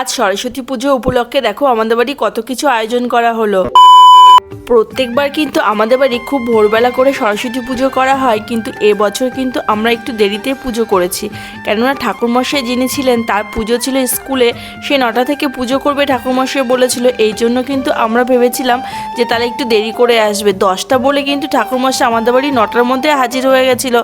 আজ সরস্বতী পুজো উপলক্ষে দেখো আমাদের বাড়ি কত কিছু আয়োজন করা হলো। প্রত্যেকবার কিন্তু আমাদের বাড়ি খুব ভোরবেলা করে সরস্বতী পুজো করা হয়, কিন্তু এবছর কিন্তু আমরা একটু দেরিতে পুজো করেছি। কেননা ঠাকুরমশাই যিনি ছিলেন, তার পুজো ছিল স্কুলে, সে নটা থেকে পুজো করবে ঠাকুরমশাই বলেছিল। এই জন্য কিন্তু আমরা ভেবেছিলাম যে তাহলে একটু দেরি করে আসবে। দশটা বলে কিন্তু ঠাকুরমশাই আমাদের বাড়ি নটার মধ্যে হাজির হয়ে গেছিল।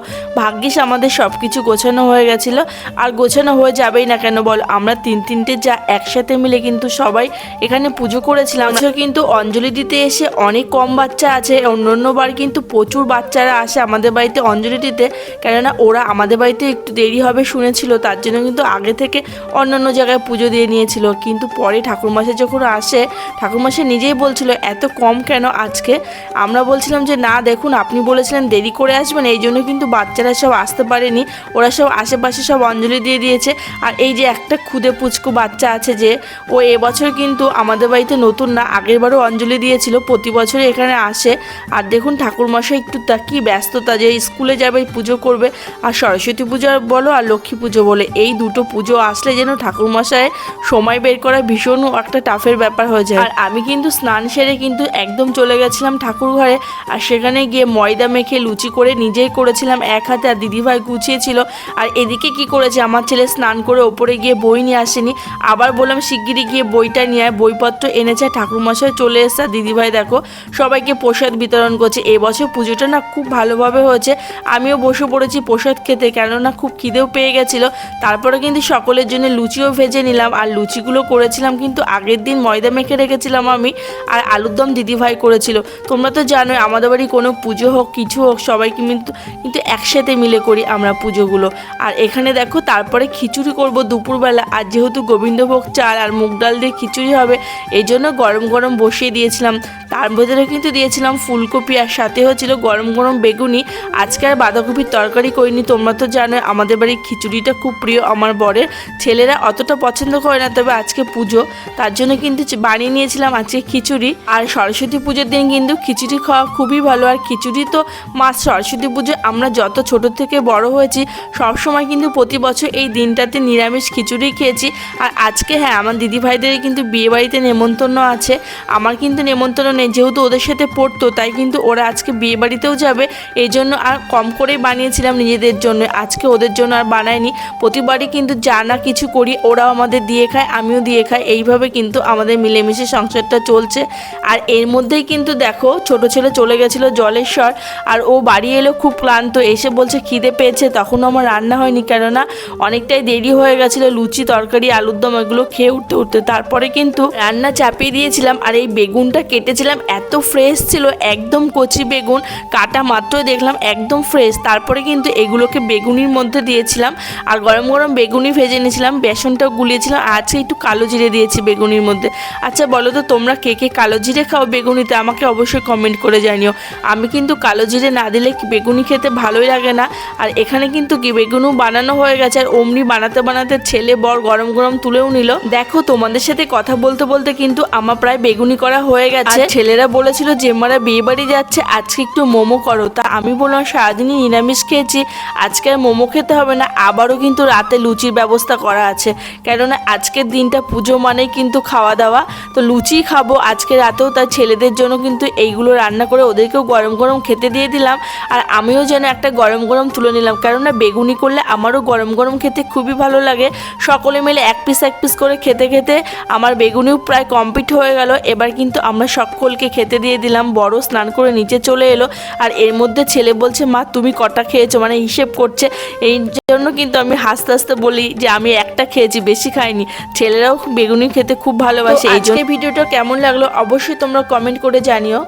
ভাগ্যিস আমাদের সব কিছু গোছানো হয়ে গেছিল। আর গোছানো হয়ে যাবেই না কেন বল, আমরা তিন তিনটে যা একসাথে মিলে কিন্তু সবাই এখানে পুজো করেছিলাম। কিন্তু অঞ্জলি দিতে এসে অনেক কম বাচ্চা আছে অন্য অন্যবার কিন্তু প্রচুর বাচ্চারা আসে আমাদের বাড়িতে অঞ্জলি দিতে কেননা ওরা আমাদের বাড়িতে একটু দেরি হবে শুনেছিল, তার জন্য কিন্তু আগে থেকে অন্যান্য জায়গায় পুজো দিয়ে নিয়েছিল। কিন্তু পরে ঠাকুরমাসে যখন আসে, ঠাকুরমাসে নিজেই বলছিল, এত কম কেন আজকে? আমরা বলছিলাম যে, না, দেখুন, আপনি বলেছিলেন দেরি করে আসবেন, এই জন্য কিন্তু বাচ্চারা সব আসতে পারেনি। ওরা সব আশেপাশে সব অঞ্জলি দিয়ে দিয়েছে। আর এই যে একটা খুদে পুচকু বাচ্চা আছে যে, ও এবছর কিন্তু আমাদের বাড়িতে নতুন না আগের বারও অঞ্জলি দিয়েছিল প্রতি বছরে। এখানে আসে। আর দেখুন ঠাকুরমশাই একটু তা কি ব্যস্ততা যে স্কুলে যাবে, পুজো করবে। আর সরস্বতী পুজো বলো আর লক্ষ্মী পুজো বলে, এই দুটো পুজো আসলে যেন ঠাকুরমশাই সময় বের করা ভীষণ একটা টাফের ব্যাপার হয়ে যায়। আর আমি কিন্তু স্নান সেরে কিন্তু একদম চলে গেছিলাম ঠাকুর ঘরে আর সেখানে গিয়ে ময়দা মেখে লুচি করে নিজেই করেছিলাম, এক হাতে আর দিদিভাই গুছিয়েছিল আর এদিকে কি করেছে, আমার ছেলে স্নান করে ওপরে গিয়ে বই নিয়ে আসেনি। আবার বললাম শিগগিরই গিয়ে বইটা নিয়ে বইপত্র এনেছে, ঠাকুরমশাই চলে এসছে। দিদিভাই দেখো সবাইকে প্রসাদ বিতরণ করছে। এবছর পুজোটা না খুব ভালোভাবে হয়েছে। আমিও বসে পড়েছি প্রসাদ খেতে, কেননা খুব খিদেও পেয়ে গেছিল। তারপরে কিন্তু সকলের জন্য লুচিও ভেজে নিলাম। আর লুচিগুলো করেছিলাম কিন্তু আগের দিন ময়দা মেখে রেখেছিলাম আমি। আর আলুর দম দিদিভাই করেছিল। তোমরা তো জানোই, আমাদের বাড়ি কোনো পুজো হোক, কিছু হোক, সবাই কিন্তু কিন্তু একসাথে মিলে করি আমরা পুজোগুলো। আর এখানে দেখো, তারপরে খিচুড়ি করব দুপুরবেলা। আর যেহেতু গোবিন্দভোগ চাল আর মুগ ডাল দিয়ে খিচুড়ি হবে এই জন্য গরম গরম বসিয়ে দিয়েছিলাম। তার ভেতরে কিন্তু দিয়েছিলাম ফুলকপি আর সাথে হচ্ছিল গরম গরম বেগুনি। আজকে আর বাঁধাকপির তরকারি করিনি, তোমরা তো জানো আমাদের বাড়ির খিচুড়িটা খুব প্রিয় আমার বরের। ছেলেরা অতটা পছন্দ করে না, তবে আজকে পুজো। তার জন্য কিন্তু বানিয়ে নিয়েছিলাম আজকে খিচুড়ি। আর সরস্বতী পুজোর দিন কিন্তু খিচুড়ি খাওয়া খুবই ভালো। আর খিচুড়ি তো মাস সরস্বতী পুজো আমরা যত ছোট থেকে বড় হয়েছি, সব সময় কিন্তু প্রতি বছর এই দিনটাতে নিরামিষ খিচুড়ি খেয়েছি। আর আজকে হ্যাঁ আমার দিদি ভাইদের কিন্তু বিয়েবাড়িতে নেমন্তন্ন আছে। আমার কিন্তু নেমন্তন্ন নেই, যেহেতু ওদের সাথে পড়তো, তাই কিন্তু ওরা আজকে বিয়ে বাড়িতেও যাবে। এই জন্য আর কম করেই বানিয়েছিলাম নিজেদের জন্য। আজকে ওদের জন্য আর বানায়নি প্রতিবারই কিন্তু যা না কিছু করি, ওরাও আমাদের দিয়ে খায়, আমিও দিয়ে খাই। এইভাবে কিন্তু আমাদের মিলেমিশে সংসারটা চলছে। আর এর মধ্যেই কিন্তু দেখো, ছোট ছেলে চলে গেছিল জলেশ্বর, আর ও বাড়ি এলো খুব ক্লান্ত, এসে বলছে, খিদে পেয়েছে, তখনও আমার রান্না হয়নি কেননা অনেকটাই দেরি হয়ে গেছিল, লুচি, তরকারি, আলুর দম, এগুলো খেয়ে উঠতে উঠতে। তারপরে কিন্তু রান্না চাপিয়ে দিয়েছিলাম, আর এই বেগুনটা কেটেছিলাম এত ফ্রেশ ছিল, একদম কচি বেগুন, কাটা মাত্রই দেখলাম, একদম ফ্রেশ তারপরে কিন্তু এগুলোকে বেগুনির মধ্যে দিয়েছিলাম, আর গরম গরম বেগুনি ভেজে নিয়েছিলাম, বেসনটাও গুলিয়েছিলাম আজকে একটু কালো জিরে দিয়েছি বেগুনির মধ্যে। আচ্ছা বলো তো, তোমরা কে কে কালো জিরে খাও বেগুনিতে? আমাকে অবশ্যই কমেন্ট করে জানিও। আমি কিন্তু কালো জিরে না দিলে বেগুনি খেতে ভালোই লাগে না। আর এখানে কিন্তু কি, বেগুনও বানানো হয়ে গেছে, আর অমনি বানাতে বানাতে ছেলে বর গরম গরম তুলেও নিল। দেখো, তোমাদের সাথে কথা বলতে বলতে কিন্তু আমার প্রায় বেগুনি করা হয়ে গেছে। আর ছেলেরা বলেছিল যে মারা বিয়ে বাড়ি যাচ্ছে, আজকে একটু মোমো করো। তা আমি বললাম, সারাদিনই নিরামিষ খেয়েছি, আজকে আর মোমো খেতে হবে না, আবারও কিন্তু রাতে লুচির ব্যবস্থা করা আছে। কেননা আজকের দিনটা পুজো মানেই কিন্তু খাওয়া দাওয়া। তো লুচি খাব, আজকে রাতেও তার ছেলেদের জন্য কিন্তু এইগুলো রান্না করে ওদেরকেও গরম গরম খেতে দিয়ে দিলাম। আর আমিও যেন একটা গরম গরম তুলে নিলাম, কেননা বেগুনি করলে আমারও গরম গরম খেতে খুবই ভালো লাগে। সকলে মিলে এক পিস এক পিস করে খেতে খেতে আমার বেগুনিও প্রায় কমপ্লিট হয়ে গেল। এবার কিন্তু আমরা সকলকে খেতে দিয়ে দিলাম বড় স্নান করে নিচে চলে এলো। আর এর মধ্যে ছেলে বলছে মা তুমি কটা খেয়েছো? মানে হিসেব করছে। এই জন্য কিন্তু আমি হাসতে হাসতে বলি যে আমি একটা খেয়েছি বেশি খাইনি। ছেলেরাও বেগুনি খেতে খুব ভালোবাসে। এই জন্য ভিডিওটা কেমন লাগল? অবশ্যই তোমরা কমেন্ট করে জানিও।